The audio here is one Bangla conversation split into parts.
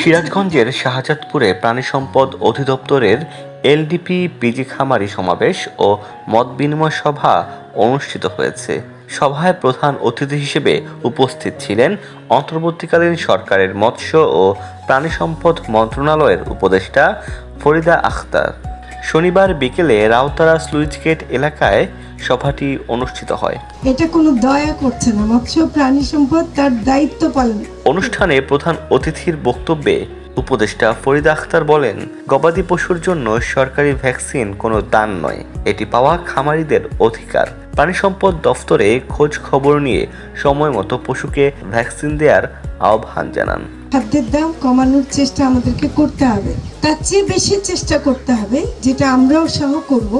সিরাজগঞ্জের শাহজাদপুরে প্রাণী সম্পদ অধিদপ্তরের এলডিপি, পিজি খামারি সমাবেশ ও মত বিনিময় সভা অনুষ্ঠিত হয়েছে। সভায় প্রধান অতিথি হিসেবে উপস্থিত ছিলেন অন্তর্বর্তীকালীন সরকারের মৎস্য ও প্রাণী সম্পদ মন্ত্রণালয়ের উপদেষ্টা ফরিদা আখতার। শনিবার বিকেলে রাউতারা স্লুইস গেট এলাকায় সভাটি অনুষ্ঠিত হয়। এটা কোনো দয়া করছে না মৎস্য প্রাণী সম্পদ তার দায়িত্ব পালন। অনুষ্ঠানে প্রধান অতিথির বক্তব্যে উপদেষ্টা ফরিদা আখতার বলেন গবাদি পশুর জন্য সরকারি ভ্যাকসিন কোনো দান নয় এটি পাওয়া খামারিদের অধিকার। প্রাণী সম্পদ দফতরে খোঁজ খবর নিয়ে সময় মতো পশুকে ভ্যাকসিন দেওয়ার আহ্বান জানান। খাদ্যের দাম কমানোর চেষ্টা আমাদেরকে করতে হবে তার চেয়ে বেশি চেষ্টা করতে হবে, যেটা আমরাও সহ করব,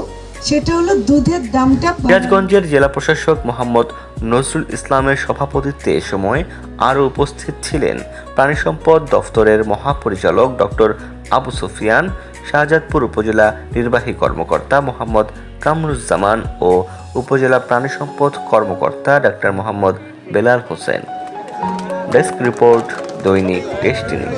সেটা হলো দুধের দামটা। সিরাজগঞ্জের জেলা প্রশাসক মোহাম্মদ নজরুল ইসলামের সভাপতিত্বে এ সময় আরও উপস্থিত ছিলেন প্রাণী সম্পদ দফতরের মহাপরিচালক ডক্টর আবু সুফিয়ান, শাহজাদপুর উপজেলা নির্বাহী কর্মকর্তা মোহাম্মদ কামরুজ্জামান ও উপজেলা প্রাণী সম্পদ কর্মকর্তা doctor Mohammad Belal Hossain desk report Dainik Destiny